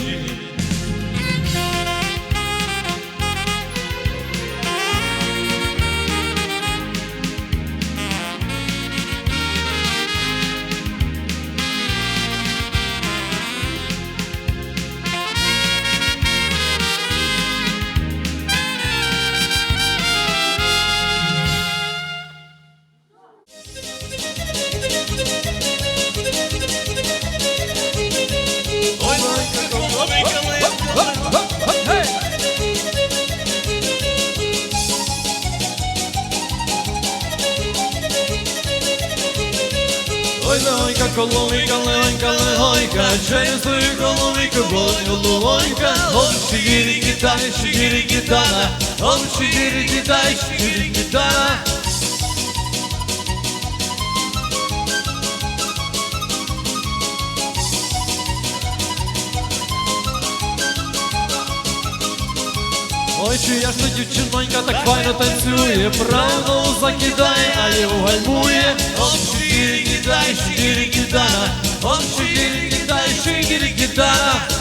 she болить головонька. Он шигири гитара, шигири гитара, он шигири гитара, шигири гитара. Ой, чия ж та дівчинонька так файно танцює, правду закидає, а ліву гальмує. Он шигири гитара, шигири гитара, он шигири гитара, шигири гитара.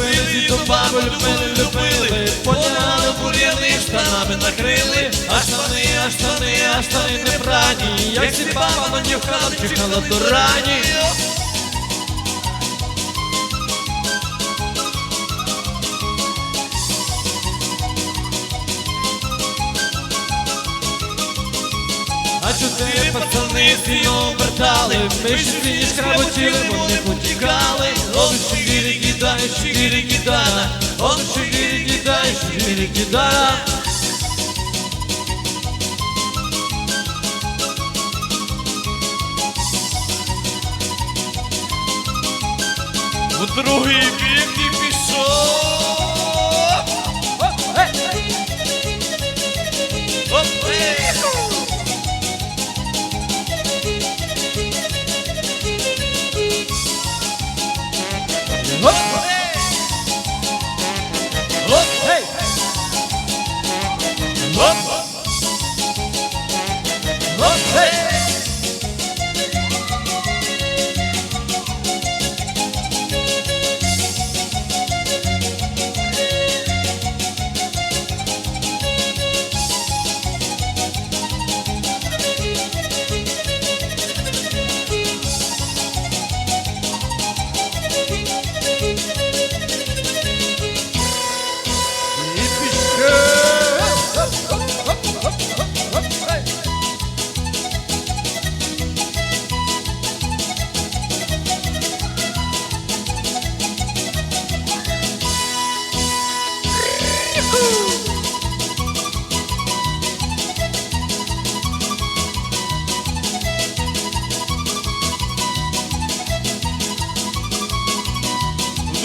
Любили діду бабу, любили, любили, поняли, бур'яни, штанами накрили, а штани, а штани, а штани не прані, як ці баба нанюхала, чихала до рані. А чотири пацани з обертали, ми ж всі шкработіли, кидає. в другий бік і пішов.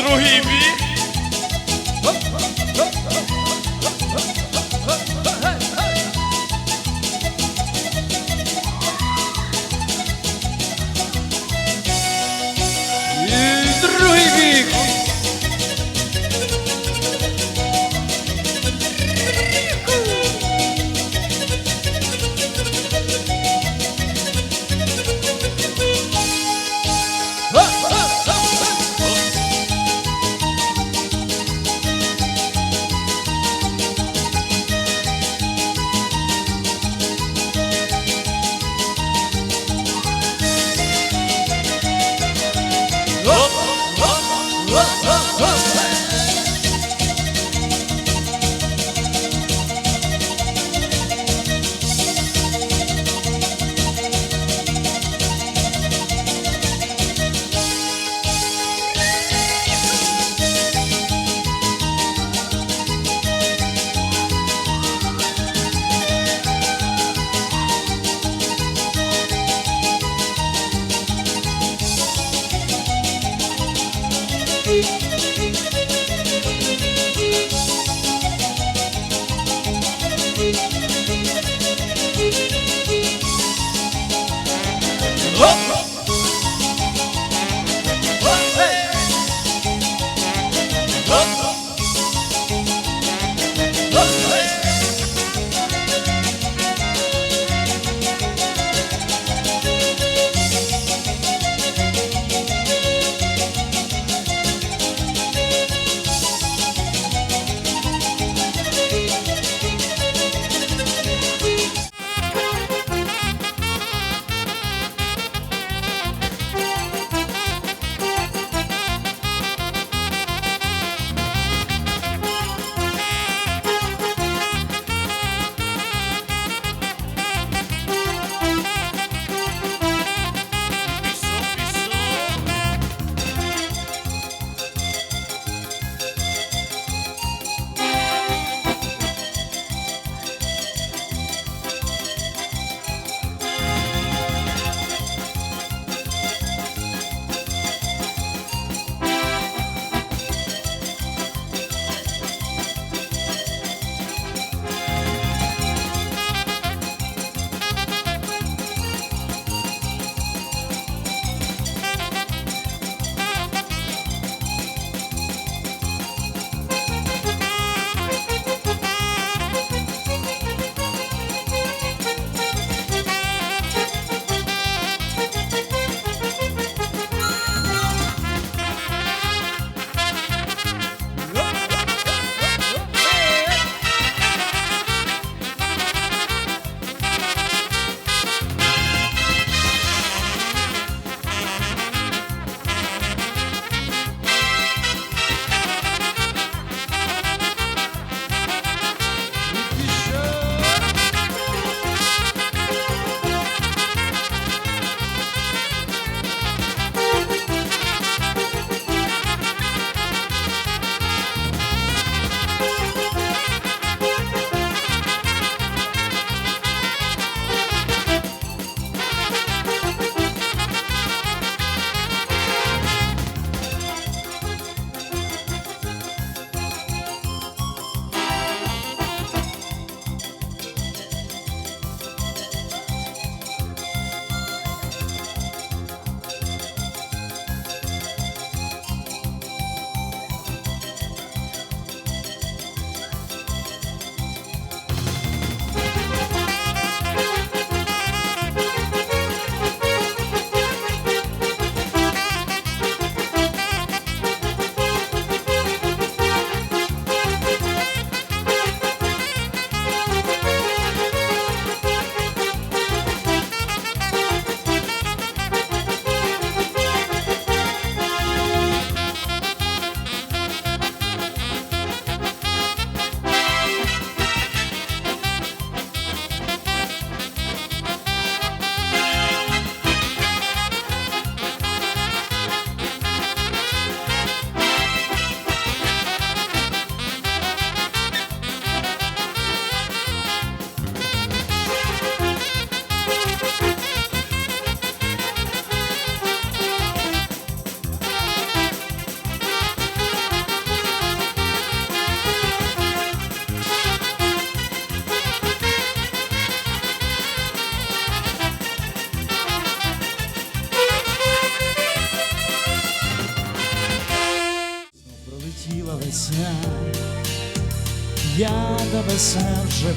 Pedro Ribeiro. oh, oh, oh.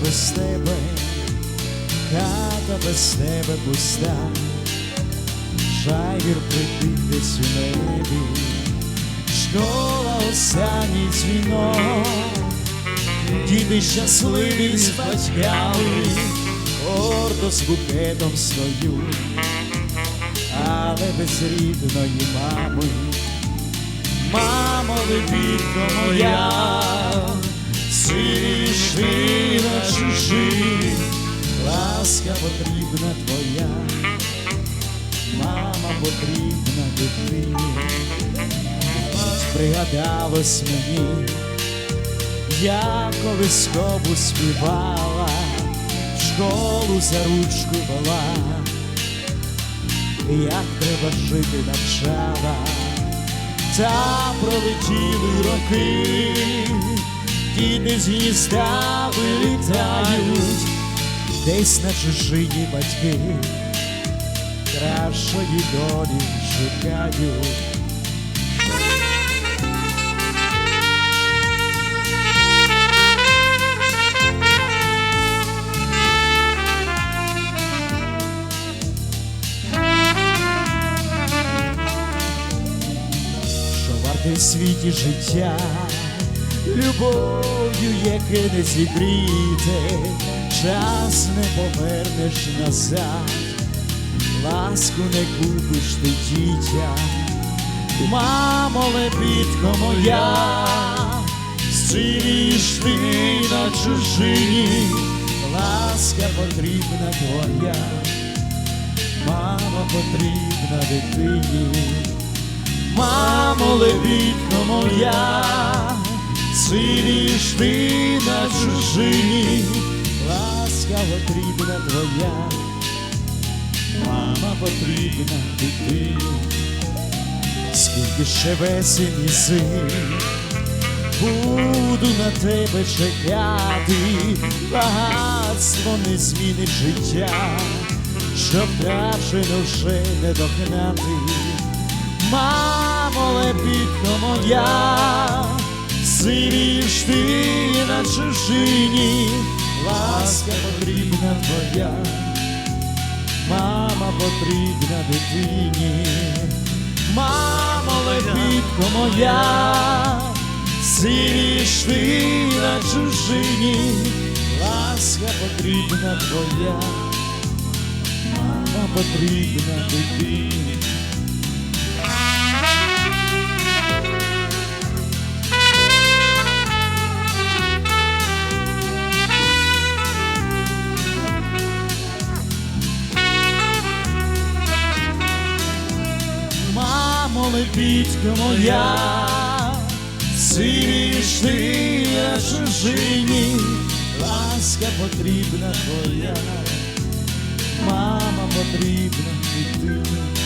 Без тебе, хата без тебе пуста, Жайвір прийти десь у небі, школа останній дзвінок, діти щасливі з батьками, гордо з букетом стою, але без рідної мами. Мамо, лебідко моя, сидиш ти на ласка потрібна твоя, мама потрібна дитині, пригадалось мені, я колискову співала, в школу за ручку вела, як треба жити навчала. Та пролетіли роки, діти з гнізда вилітають, десь на чужині батьки, кращої долі шукають. в світі життя, любов'ю, яке не зігріте, час не повернеш назад, ласку не купиш ти дітя, мамо, лебідко моя, сивіш ти на чужині, ласка потрібна твоя, мама потрібна дитині. Мамо, лебідко моя, сидиш ти на чужині, ласка потрібна твоя, мама потрібна дитині, скільки ще весень і зим, буду на тебе чекати, багатство не змінить життя, що втрачено вже не догнати. Мамо, лебідко моя, сивіш ти на чужині, ласка потрібна твоя, мама потрібна дитині, мамо, лебідко моя, сивіш ти на чужині, ласка потрібна твоя, мама потрібна дитині. Мамо, моя, сивіш ти на чужині, ласка потрібна твоя, мама потрібна і Наслухаюся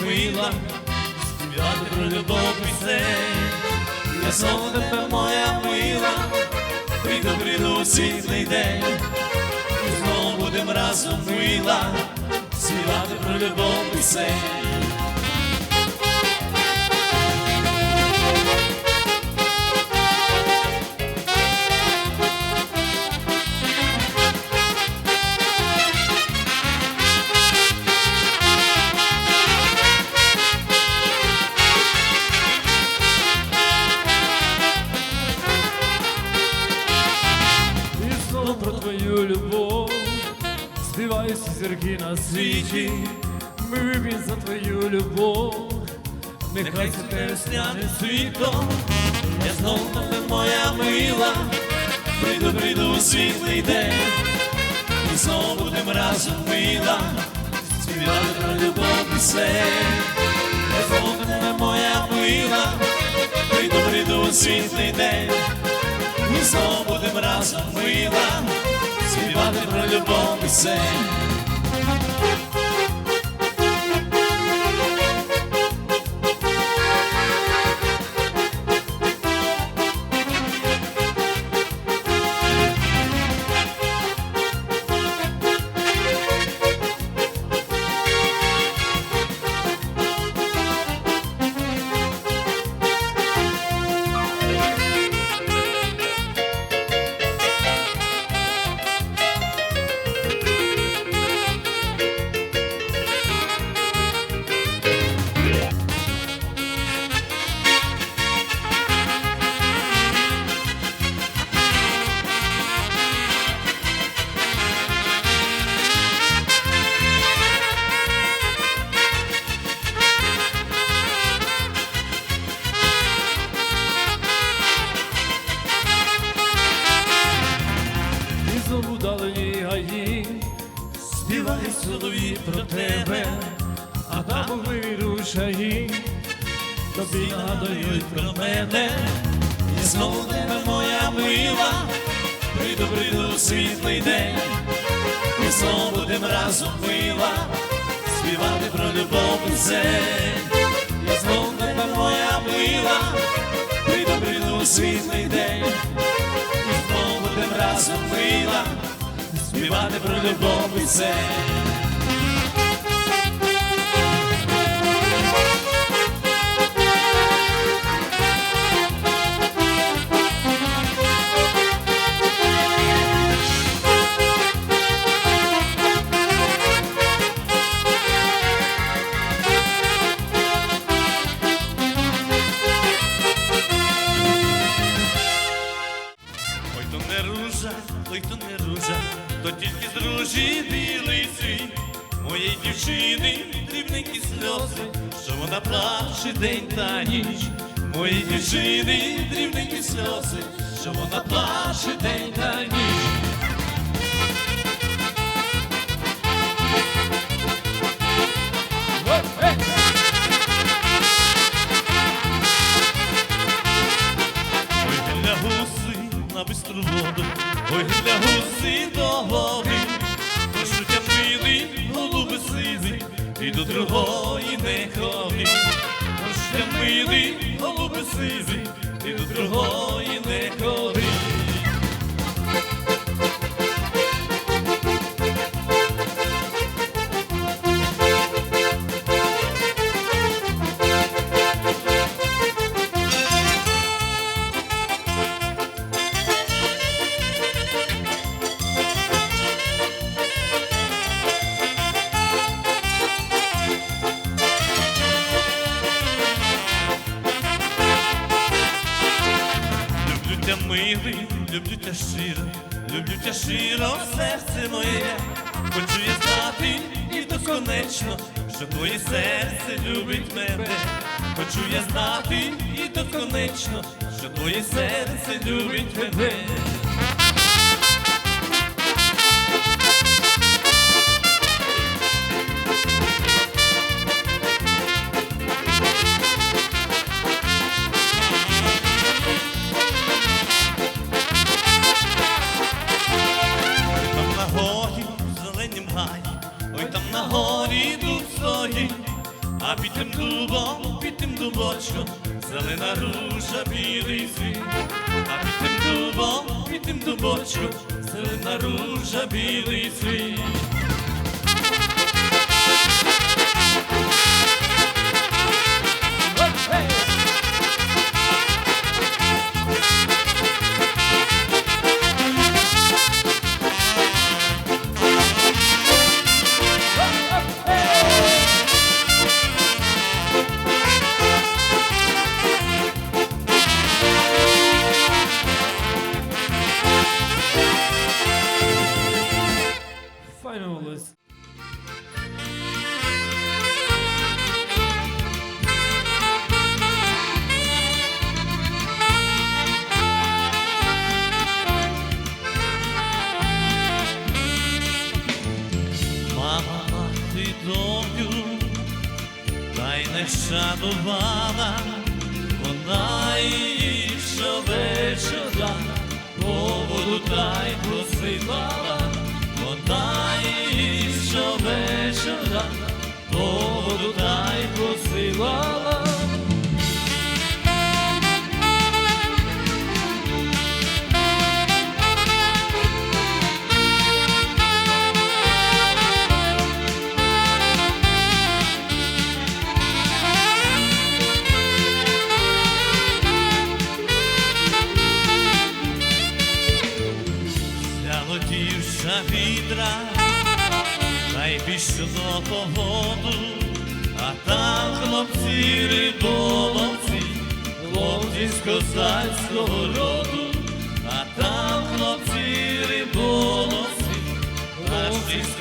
мила, співати про любов пісень, я знов тебе моя мила, ти добрий досвітний день, і знову будем разом мила, співати про любов пісень. У світлий день, ми знову будемо разом мила, співати про любов. І у світлий день. І знову будем разом мила, співати про любов і Ой, Дівчини дрібненькі сльози, що вона плаче день тя щиро, люблю тя щиро, серце моє. Хочу я знати і доконечно, що твоє серце любить мене. Хочу я знати і доконечно, що твоє серце любить мене. А під тим дубом, під тим дубочком, зелена ружа, білий світ, а під тим дубом, під тим дубочком, зелена ружа, білий світ. файно волосся. Мама, ти долю, та й не шанувала, вона її щовечора поводу та й просила. Козацького роду, а там хлопці риболовці, наші з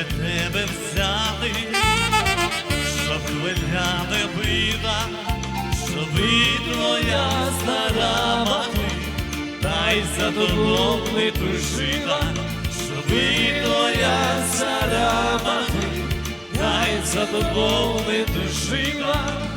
би тебе взяли, щоб хвиля не била, щоб і твоя стара мати, та й за тобою не щоб і твоя стара мати, та й за тобою не тужила.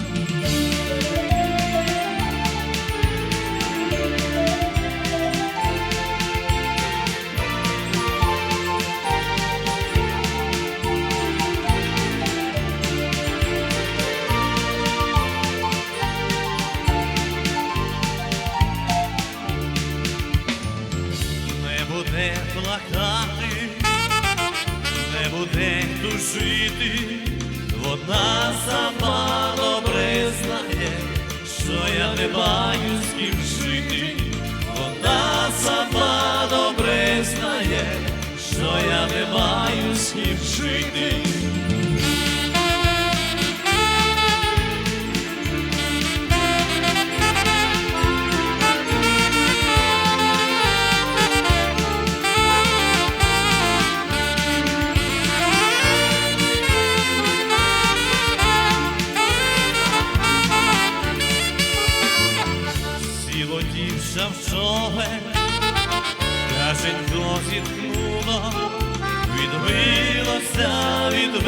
Не буде вона сама добре знає, що я не маю з ким жити, вона сама добре знає, що я не маю з ким жити. Відбилося від